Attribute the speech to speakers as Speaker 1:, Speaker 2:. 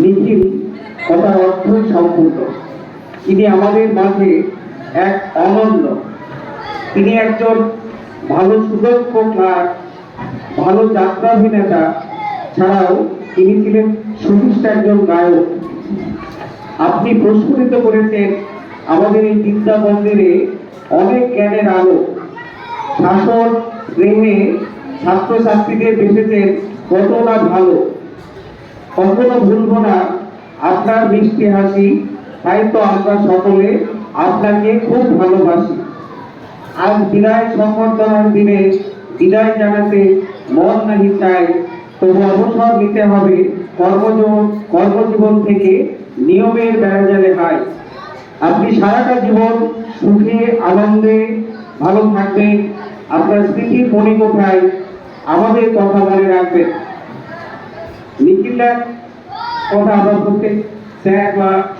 Speaker 1: নিখিল কথা অর্থই সম্পূর্ণ। তিনি আমাদের মাঝে এক অনন্য। তিনি একজন ভালো সুদক্ষ ক্লার্ক, ভালো যাত্রাভিনেতা ছাড়াও তিনি ছিলেন সুনিষ্ঠ একজন গায়ক। আপনি প্রস্ফুটিত করেছেন আমাদের এই বিদ্যা মন্দিরে অনেক জ্ঞানের আলো। শাসন প্রেমে ছাত্রছাত্রীদের বেসেছেন কত না ভালো। কখনো ভুলবো না, আপনার মিষ্টি হাসি, তাই তো আমরা সকলে আপনাকে খুব ভালোবাসি। আজ বিদায় সংবর্ধনার দিনে বিদায় জানাতে মন নাহি চাই তবু অবসর নিতে হবে কর্মজীবন কর্মজীবন থেকে নিয়মের বেড়াজালে হয়। আপনি সারাটা জীবন সুখে, আনন্দে ভালো থাকবেন। আপনার স্মৃতির মনে কোথায়? আমাদের কথা মনে রাখবেন। নিখিলদার কথা আবার করতে স্যার বা